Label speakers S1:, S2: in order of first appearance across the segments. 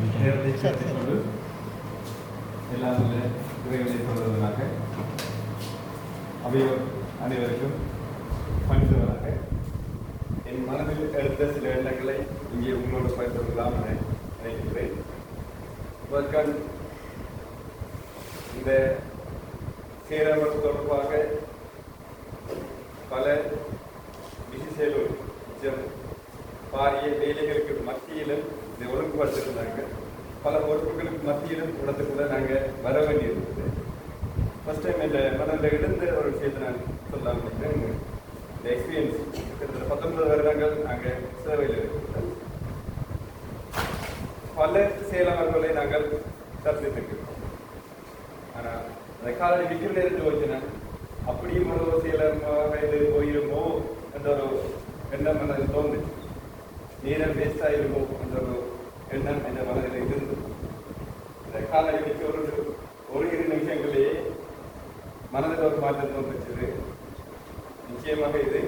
S1: நேரத்தை சேர்த்துக் கொண்டு எல்லாம் உள்ள இறைவனை சொல்வதனாக அவையோர் அனைவருக்கும் பணித்தவராக என் மனதில் எடுத்த சில எண்ணங்களை இங்கே உங்களோடு பகிர்ந்து கொள்ளலாம் என நினைக்கின்றேன் இந்த சீரமைப்பு தொடர்பாக பல விசிசேலூர் பாரிய வேலைகளுக்கு மத்தியிலும் இதை ஒழுங்குபடுத்திருந்தாங்க பல பொறுப்புகளுக்கு மத்தியிலும் இடத்துக்குள்ள நாங்கள் வர வேண்டியிருந்தது. ஃபஸ்ட் டைம் இந்த மனதில் இருந்து ஒரு விஷயத்தை நான் சொல்லாமல் நினைக்கிறேன் இந்த எக்ஸ்பீரியன்ஸ் கிட்டத்தட்ட பத்தொன்பது வருடங்கள் நாங்கள் சேவையில் இருக்கிறோம் பல செயலாளர்களை நாங்கள் தரிசித்திருக்கிறோம் ஆனால் அந்த காலை விற்கிற நேரத்தில் போச்சுன்னா அப்படியும் ஒரு செயலமாக போயிருமோ என்ற ஒரு எண்ணம் எனக்கு தோணுச்சு நேரம் வேஸ்ட் என்ற ஒரு எண்ணம் என்ற மனதில் இருந்தது இந்த காலடி விற்க ஒரு ஒரு இரு நிமிஷங்களிலேயே மனதில் ஒரு மாற்றம் தோன்றுச்சது நிச்சயமாக இது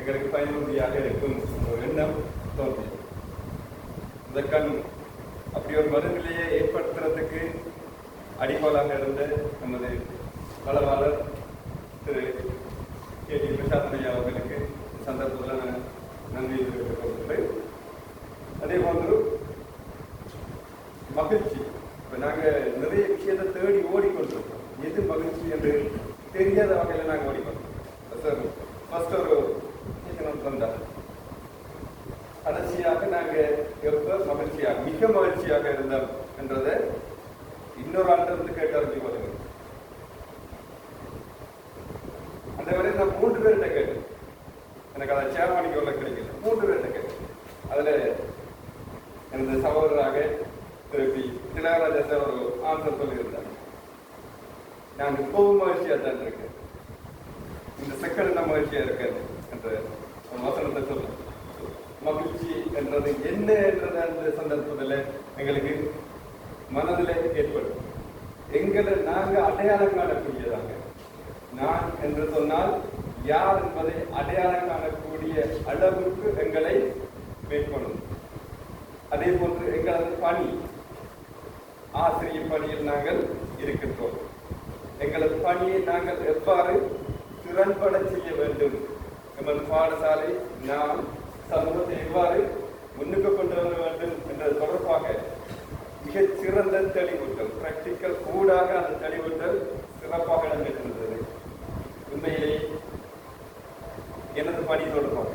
S1: எங்களுக்கு பயனுறுதியாக இருக்கும் என்ற ஒரு எண்ணம் தோன்றியது கண் அப்படி ஒரு மனநிலையை ஏற்படுத்துறதுக்கு அடிக்கோலாக இருந்த நமது வளவாளர் திரு கே டி பிரசாத் ஐயா அவர்களுக்கு சந்தர்ப்பத்தில் நன்றி தெரிவித்துக் கொள்கிறேன். அதே போன்று மகிழ்ச்சி. இப்போ நாங்கள் நிறைய விஷயத்தை தேடி ஓடிக்கொண்டிருக்கோம். எது மகிழ்ச்சி என்று தெரியாத வகையில் நாங்கள் ஓடிக்கொண்டிருக்கோம். சார் ஃபர்ஸ்ட் ஒரு விஷயம் தந்தார் கடைசியாக நாங்கள் எப்போ மகிழ்ச்சியாக மிக மகிழ்ச்சியாக இருந்தோம் என்றதை இன்னொரு ஆண்டு இருந்து கேட்டு அறிஞ்சு கொள்ளுங்க அந்த வரை நான் மூன்று பேர்கிட்ட கேட்டேன். எனக்கு அதை சேர்மானிக்கு உள்ள கிடைக்கல. மூன்று பேர்கிட்ட கேட்டேன். அதில் திலகராஜ ஒரு ஆன்சர் சொல்லியிருந்தார். நான் இப்பவும் மகிழ்ச்சியாக தான் இருக்கேன். இந்த செகண்ட் நான் மகிழ்ச்சியாக இருக்கேன் என்ற வசனத்தை சொல்ல மகிழ்ச்சி என்றது என்ன என்றது அந்த சந்தர்ப்பத்தில் எங்களுக்கு மனதில் ஏற்படும். எங்களை நாங்கள் அடையாளம் காணக்கூடியதாங்க நான் என்று சொன்னால் யார் என்பதை அடையாளம் காணக்கூடிய அளவுக்கு எங்களை மேற்கொள்ளும். அதே போன்று எங்களது பணி ஆசிரியர் பணியில் நாங்கள் இருக்கின்றோம். எங்களது பணியை நாங்கள் எவ்வாறு திறன்பட செய்ய வேண்டும்? எமது பாடசாலை நாம் சமூகத்தை எவ்வாறு முன்னுக்கு கொண்டு வர வேண்டும் என்பது தொடர்பாக மிகச் சிறந்த தெளிவூட்டல் பிராக்டிக்கல் கூடாக அந்த தெளிவூட்டல் சிறப்பாக இடம்பெற்றிருந்தது உண்மையிலே எனது பணி தொடர்பாக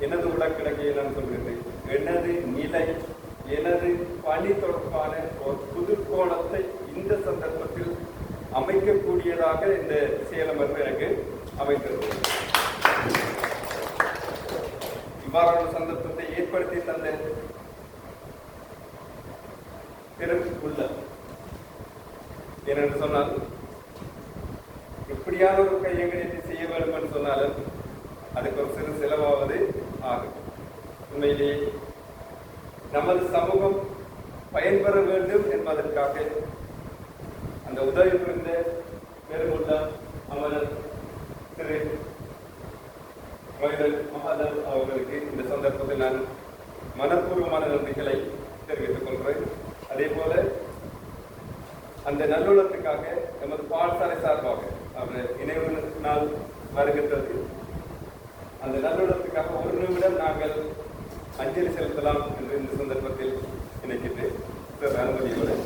S1: எனது உடற்கிழக்கையை நான் சொல்கிறேன் எனது நிலை எனது பணி தொடர்பான ஒரு புது கோணத்தை இந்த சந்தர்ப்பத்தில் அமைக்கக்கூடியதாக இந்த சேலமர்வு எனக்கு அமைத்திருந்தது இவ்வாறான சந்தர்ப்பத்தை ஏற்படுத்தி தந்த பெரும் உள்ள ஏனென்று சொன்னால் எப்படியான ஒரு கையங்கரியத்தை செய்ய வேண்டும் என்று சொன்னாலும் அதுக்கு ஒரு சிறு செலவாவது ஆகும். உண்மையிலேயே நமது சமூகம் பயன்பெற வேண்டும் என்பதற்காக அந்த உதவி புரிந்த பெருமுள்ள அமரர் திரு ரோஹிதன் மகாதவ் அவர்களுக்கு இந்த சந்தர்ப்பத்தில் நான் மனப்பூர்வமான நன்றிகளை தெரிவித்துக் கொள்கிறேன். அதே போல அந்த நல்லுள்ளத்துக்காக எமது பாடசாலை சார்பாக அவர் இணைவு நாள் வருகின்றது. அந்த நல்லுள்ளத்துக்காக ஒரு நிமிடம் நாங்கள் அஞ்சலி செலுத்தலாம் என்று இந்த சந்தர்ப்பத்தில் நினைக்கின்றேன். சார் அனுமதியோடு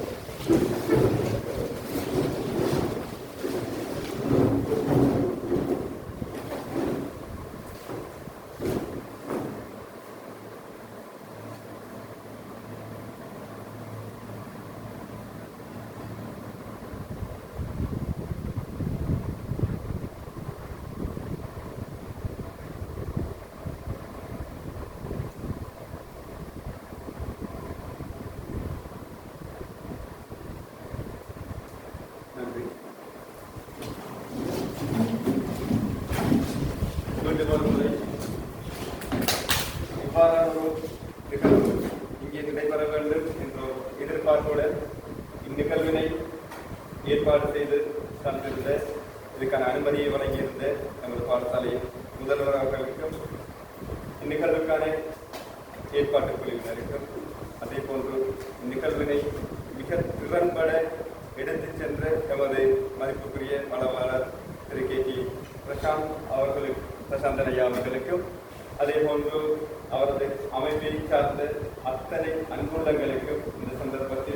S1: நன்றி மீண்டும் ஒரு முறை இவ்வாறான ஒரு நிகழ்வு இங்கே நடைபெற வேண்டும் என்ற ஒரு எதிர்பார்ப்போடு இந்நிகழ்வினை ஏற்பாடு செய்து தந்திருந்த இதுக்கான அனுமதியை வழங்கியிருந்த நமது பாடசாலையின் முதல்வர் அவர்களுக்கும் இந்நிகழ்வுக்கான ஏற்பாட்டு குழுவினருக்கும் அதே போன்று நிகழ்வினை மிக திறன்பட எடுத்துச் சென்ற எமது மதிப்புக்குரிய வளவாளர் திரு கே டி பிரசாந்த் அவர்களுக்கு பிரசாந்தனையா அவர்களுக்கும் அதே போன்று அவரது அமைப்பை சார்ந்த அத்தனை அன்புள்ளங்களுக்கும் இந்த சந்தர்ப்பத்தில்